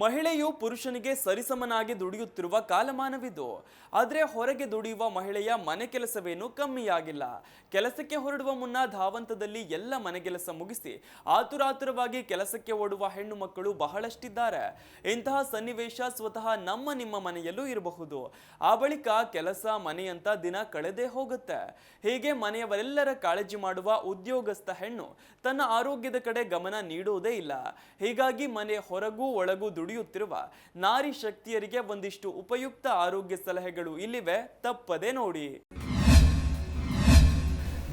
ಮಹಿಳೆಯು ಪುರುಷನಿಗೆ ಸರಿಸಮನಾಗಿ ದುಡಿಯುತ್ತಿರುವ ಕಾಲಮಾನವಿದು. ಆದರೆ ಹೊರಗೆ ದುಡಿಯುವ ಮಹಿಳೆಯ ಮನೆ ಕೆಲಸವೇನು ಕಮ್ಮಿಯಾಗಿಲ್ಲ. ಕೆಲಸಕ್ಕೆ ಹೊರಡುವ ಮುನ್ನ ಧಾವಂತದಲ್ಲಿ ಎಲ್ಲ ಮನೆಗೆಲಸ ಮುಗಿಸಿ ಆತುರಾತುರವಾಗಿ ಕೆಲಸಕ್ಕೆ ಓಡುವ ಹೆಣ್ಣು ಮಕ್ಕಳು ಬಹಳಷ್ಟಿದ್ದಾರೆ. ಇಂತಹ ಸನ್ನಿವೇಶ ಸ್ವತಃ ನಮ್ಮ ನಿಮ್ಮ ಮನೆಯಲ್ಲೂ ಇರಬಹುದು. ಆ ಬಳಿಕ ಕೆಲಸ, ಮನೆಯಂತ ದಿನ ಕಳೆದೇ ಹೋಗುತ್ತೆ. ಹೀಗೆ ಮನೆಯವರೆಲ್ಲರ ಕಾಳಜಿ ಮಾಡುವ ಉದ್ಯೋಗಸ್ಥ ಹೆಣ್ಣು ತನ್ನ ಆರೋಗ್ಯದ ಕಡೆ ಗಮನ ನೀಡುವುದೇ ಇಲ್ಲ. ಹೀಗಾಗಿ ಮನೆ ಹೊರಗೂ ಒಳಗೂ ದುಡಿಯುತ್ತಿರುವ ನಾರಿ ಶಕ್ತಿಯರಿಗೆ ಒಂದಿಷ್ಟು ಉಪಯುಕ್ತ ಆರೋಗ್ಯ ಸಲಹೆಗಳು ಇಲ್ಲಿವೆ. ತಪ್ಪದೆ ನೋಡಿ.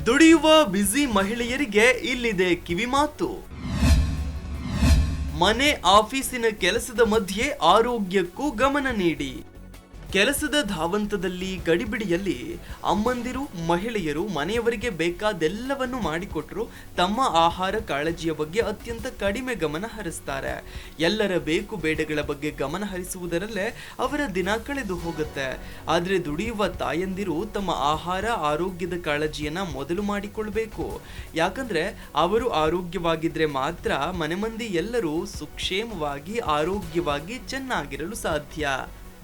ದುಡಿಯುವ ಬ್ಯುಸಿ ಮಹಿಳೆಯರಿಗೆ ಇಲ್ಲಿದೆ ಕಿವಿಮಾತು ಮನೆ, ಆಫೀಸಿನ ಕೆಲಸದ ಮಧ್ಯೆ ಆರೋಗ್ಯಕ್ಕೂ ಗಮನ ನೀಡಿ. ಕೆಲಸದ ಧಾವಂತದಲ್ಲಿ ಗಡಿಬಿಡಿಯಲ್ಲಿ ಅಮ್ಮಂದಿರು, ಮಹಿಳೆಯರು, ಮನೆಯವರಿಗೆ ಬೇಕಾದೆಲ್ಲವನ್ನು ಮಾಡಿಕೊಟ್ಟರು ತಮ್ಮ ಆಹಾರ ಕಾಳಜಿಯ ಬಗ್ಗೆ ಅತ್ಯಂತ ಕಡಿಮೆ ಗಮನ ಹರಿಸ್ತಾರೆ. ಎಲ್ಲರ ಬೇಕು ಬೇಡಗಳ ಬಗ್ಗೆ ಗಮನ ಹರಿಸುವುದರಲ್ಲೇ ಅವರ ದಿನ ಕಳೆದು ಹೋಗುತ್ತೆ. ಆದರೆ ದುಡಿಯುವ ತಾಯಂದಿರು ತಮ್ಮ ಆಹಾರ, ಆರೋಗ್ಯದ ಕಾಳಜಿಯನ್ನು ಮೊದಲು ಮಾಡಿಕೊಳ್ಬೇಕು. ಯಾಕಂದ್ರೆ ಅವರು ಆರೋಗ್ಯವಾಗಿದ್ದರೆ ಮಾತ್ರ ಮನೆ ಎಲ್ಲರೂ ಸುಕ್ಷೇಮವಾಗಿ, ಆರೋಗ್ಯವಾಗಿ ಚೆನ್ನಾಗಿರಲು ಸಾಧ್ಯ.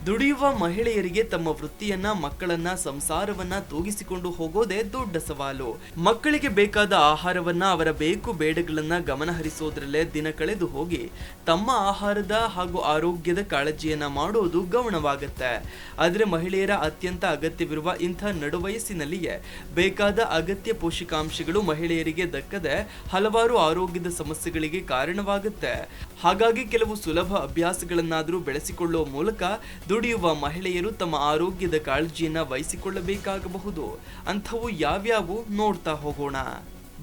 ದುಡಿಯುವ ಮಹಿಳೆಯರಿಗೆ ತಮ್ಮ ವೃತ್ತಿಯನ್ನ, ಮಕ್ಕಳನ್ನ, ಸಂಸಾರವನ್ನ ತೂಗಿಸಿಕೊಂಡು ಹೋಗೋದೇ ದೊಡ್ಡ ಸವಾಲು. ಮಕ್ಕಳಿಗೆ ಬೇಕಾದ ಆಹಾರವನ್ನ, ಅವರ ಬೇಕು ಬೇಡಗಳನ್ನ ಗಮನ ಹರಿಸೋದ್ರಲ್ಲೇ ದಿನ ಕಳೆದು ಹೋಗಿ. ತಮ್ಮ ಆಹಾರದ ಹಾಗೂ ಆರೋಗ್ಯದ ಕಾಳಜಿಯನ್ನ ಮಾಡೋದು ಗಮನವಾಗುತ್ತೆ ಆದರೆ ಮಹಿಳೆಯರ ಅತ್ಯಂತ ಅಗತ್ಯವಿರುವ ಇಂಥ ನಡುವಯಸ್ಸಿನಲ್ಲಿಯೇ ಬೇಕಾದ ಅಗತ್ಯ ಪೋಷಕಾಂಶಗಳು ಮಹಿಳೆಯರಿಗೆ ದಕ್ಕದೆ ಹಲವಾರು ಆರೋಗ್ಯದ ಸಮಸ್ಯೆಗಳಿಗೆ ಕಾರಣವಾಗುತ್ತೆ. ಹಾಗಾಗಿ ಕೆಲವು ಸುಲಭ ಅಭ್ಯಾಸಗಳನ್ನಾದರೂ ಬೆಳೆಸಿಕೊಳ್ಳುವ ಮೂಲಕ ದುಡಿಯುವ ಮಹಿಳೆಯರು ತಮ್ಮ ಆರೋಗ್ಯದ ಕಾಳಜಿಯನ್ನು ವಹಿಸಿಕೊಳ್ಳಬೇಕಾಗಬಹುದು. ಅಂಥವು ಯಾವ್ಯಾವು ನೋಡ್ತಾ ಹೋಗೋಣ.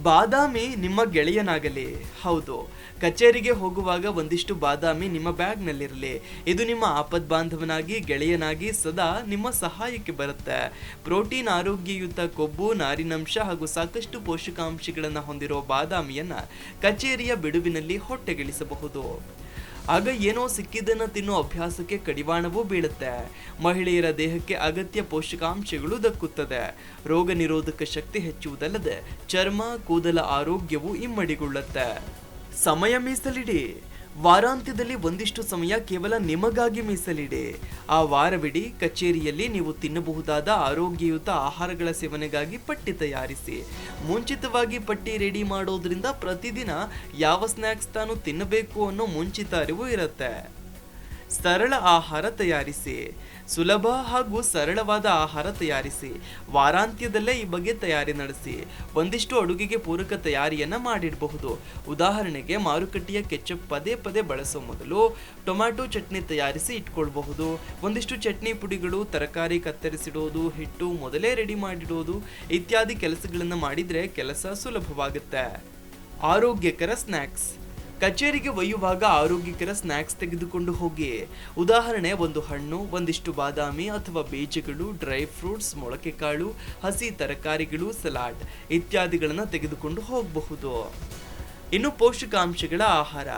ಬಾದಾಮಿ ನಿಮ್ಮ ಗೆಳೆಯನಾಗಲಿ. ಹೌದು, ಕಚೇರಿಗೆ ಹೋಗುವಾಗ ಒಂದಿಷ್ಟು ಬಾದಾಮಿ ನಿಮ್ಮ ಬ್ಯಾಗ್ನಲ್ಲಿರಲಿ. ಇದು ನಿಮ್ಮ ಆಪದ್ ಬಾಂಧವನಾಗಿ ಗೆಳೆಯನಾಗಿ ಸದಾ ನಿಮ್ಮ ಸಹಾಯಕ್ಕೆ ಬರುತ್ತೆ. ಪ್ರೋಟೀನ್ ಆರೋಗ್ಯಯುತ ಕೊಬ್ಬು, ನಾರಿನಂಶ ಹಾಗೂ ಸಾಕಷ್ಟು ಪೋಷಕಾಂಶಗಳನ್ನು ಹೊಂದಿರೋ ಬಾದಾಮಿಯನ್ನು ಕಚೇರಿಯ ಬಿಡುವಿನಲ್ಲಿ ಹೊಟ್ಟೆಗಿಳಿಸಬಹುದು. ಆಗ ಏನೋ ಸಿಕ್ಕಿದ್ದನ್ನ ತಿನ್ನೋ ಅಭ್ಯಾಸಕ್ಕೆ ಕಡಿವಾಣವೂ ಬೀಳುತ್ತೆ. ಮಹಿಳೆಯರ ದೇಹಕ್ಕೆ ಅಗತ್ಯ ಪೋಷಕಾಂಶಗಳು ದಕ್ಕುತ್ತದೆ. ರೋಗ ನಿರೋಧಕ ಶಕ್ತಿ ಹೆಚ್ಚುವುದಲ್ಲದೆ ಚರ್ಮ, ಕೂದಲ ಆರೋಗ್ಯವು ಇಮ್ಮಡಿಗೊಳ್ಳುತ್ತೆ. ಸಮಯ ಮೀಸಲಿಡಿ. ವಾರಾಂತ್ಯದಲ್ಲಿ ಒಂದಿಷ್ಟು ಸಮಯ ಕೇವಲ ನಿಮಗಾಗಿ ಮೀಸಲಿಡಿ. ಆ ವಾರವಿಡೀ ಕಚೇರಿಯಲ್ಲಿ ನೀವು ತಿನ್ನಬಹುದಾದ ಆರೋಗ್ಯಯುತ ಆಹಾರಗಳ ಸೇವನೆಗಾಗಿ ಪಟ್ಟಿ ತಯಾರಿಸಿ. ಮುಂಚಿತವಾಗಿ ಪಟ್ಟಿ ರೆಡಿ ಮಾಡೋದ್ರಿಂದ ಪ್ರತಿದಿನ ಯಾವ ಸ್ನ್ಯಾಕ್ಸ್ ತಾನು ತಿನ್ನಬೇಕು ಅನ್ನೋ ಮುಂಚಿತ ಅರಿವು ಇರುತ್ತೆ. ಸರಳ ಆಹಾರ ತಯಾರಿಸಿ, ಸುಲಭ ಹಾಗೂ ಸರಳವಾದ ಆಹಾರ ತಯಾರಿಸಿ, ವಾರಾಂತ್ಯದಲ್ಲೇ ಈ ಬಗ್ಗೆ ತಯಾರಿ ನಡೆಸಿ, ಒಂದಿಷ್ಟು ಅಡುಗೆಗೆ ಪೂರಕ ತಯಾರಿಯನ್ನು ಮಾಡಿಡಬಹುದು. ಉದಾಹರಣೆಗೆ ಮಾರುಕಟ್ಟೆಯ ಕೆಚ್ಚಪ್ ಪದೇ ಪದೇ ಬಳಸೋ ಮೊದಲು ಟೊಮ್ಯಾಟೊ ಚಟ್ನಿ ತಯಾರಿಸಿ ಇಟ್ಕೊಳ್ಬಹುದು. ಒಂದಿಷ್ಟು ಚಟ್ನಿ ಪುಡಿಗಳು ತರಕಾರಿ ಕತ್ತರಿಸಿಡೋದು, ಹಿಟ್ಟು ಮೊದಲೇ ರೆಡಿ ಮಾಡಿಡೋದು ಇತ್ಯಾದಿ ಕೆಲಸಗಳನ್ನು ಮಾಡಿದರೆ ಕೆಲಸ ಸುಲಭವಾಗುತ್ತೆ. ಆರೋಗ್ಯಕರ ಸ್ನ್ಯಾಕ್ಸ್ ಕಚೇರಿಗೆ ಒಯ್ಯುವಾಗ ಆರೋಗ್ಯಕರ ಸ್ನ್ಯಾಕ್ಸ್ ತೆಗೆದುಕೊಂಡು ಹೋಗಿ. ಉದಾಹರಣೆ, ಒಂದು ಹಣ್ಣು, ಒಂದಿಷ್ಟು ಬಾದಾಮಿ ಅಥವಾ ಬೀಜಗಳು, ಡ್ರೈ ಫ್ರೂಟ್ಸ್ ಮೊಳಕೆ ಕಾಳು ಹಸಿ ತರಕಾರಿಗಳು, ಸಲಾಡ್ ಇತ್ಯಾದಿಗಳನ್ನು ತೆಗೆದುಕೊಂಡು ಹೋಗಬಹುದು. ಇನ್ನು ಪೋಷಕಾಂಶಗಳ ಆಹಾರ.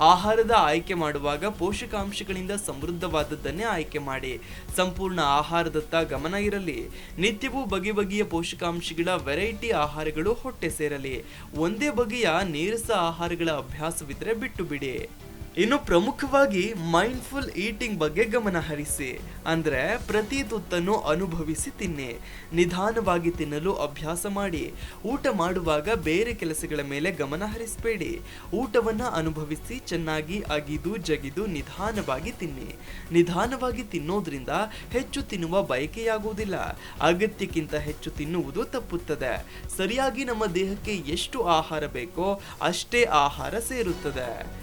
ಆಹಾರದ ಆಯ್ಕೆ ಮಾಡುವಾಗ ಪೋಷಕಾಂಶಗಳಿಂದ ಸಮೃದ್ಧವಾದದ್ದನ್ನೇ ಆಯ್ಕೆ ಮಾಡಿ. ಸಂಪೂರ್ಣ ಆಹಾರದತ್ತ ಗಮನ ಇರಲಿ. ನಿತ್ಯವೂ ಬಗೆ ಬಗೆಯ ಪೋಷಕಾಂಶಗಳ ವೆರೈಟಿ ಆಹಾರಗಳು ಹೊಟ್ಟೆ ಸೇರಲಿ. ಒಂದೇ ಬಗೆಯ ನೀರಸ ಆಹಾರಗಳ ಅಭ್ಯಾಸವಿದ್ರೆ ಬಿಟ್ಟು ಬಿಡಿ. ಇನ್ನು ಪ್ರಮುಖವಾಗಿ ಮೈಂಡ್ಫುಲ್ ಈಟಿಂಗ್ ಬಗ್ಗೆ ಗಮನ ಹರಿಸಿ. ಅಂದ್ರೆ ಪ್ರತಿ ತುತ್ತನ್ನು ಅನುಭವಿಸಿ ತಿನ್ನಿ. ನಿಧಾನವಾಗಿ ತಿನ್ನಲು ಅಭ್ಯಾಸ ಮಾಡಿ. ಊಟ ಮಾಡುವಾಗ ಬೇರೆ ಕೆಲಸಗಳ ಮೇಲೆ ಗಮನ ಹರಿಸಬೇಡಿ. ಊಟವನ್ನ ಅನುಭವಿಸಿ ಚೆನ್ನಾಗಿ ಅಗಿದು ಜಗಿದು ನಿಧಾನವಾಗಿ ತಿನ್ನಿ. ನಿಧಾನವಾಗಿ ತಿನ್ನೋದ್ರಿಂದ ಹೆಚ್ಚು ತಿನ್ನುವ ಬಯಕೆಯಾಗುವುದಿಲ್ಲ. ಅಗತ್ಯಕ್ಕಿಂತ ಹೆಚ್ಚು ತಿನ್ನುವುದು ತಪ್ಪುತ್ತದೆ. ಸರಿಯಾಗಿ ನಮ್ಮ ದೇಹಕ್ಕೆ ಎಷ್ಟು ಆಹಾರ ಬೇಕೋ ಅಷ್ಟೇ ಆಹಾರ ಸೇರುತ್ತದೆ.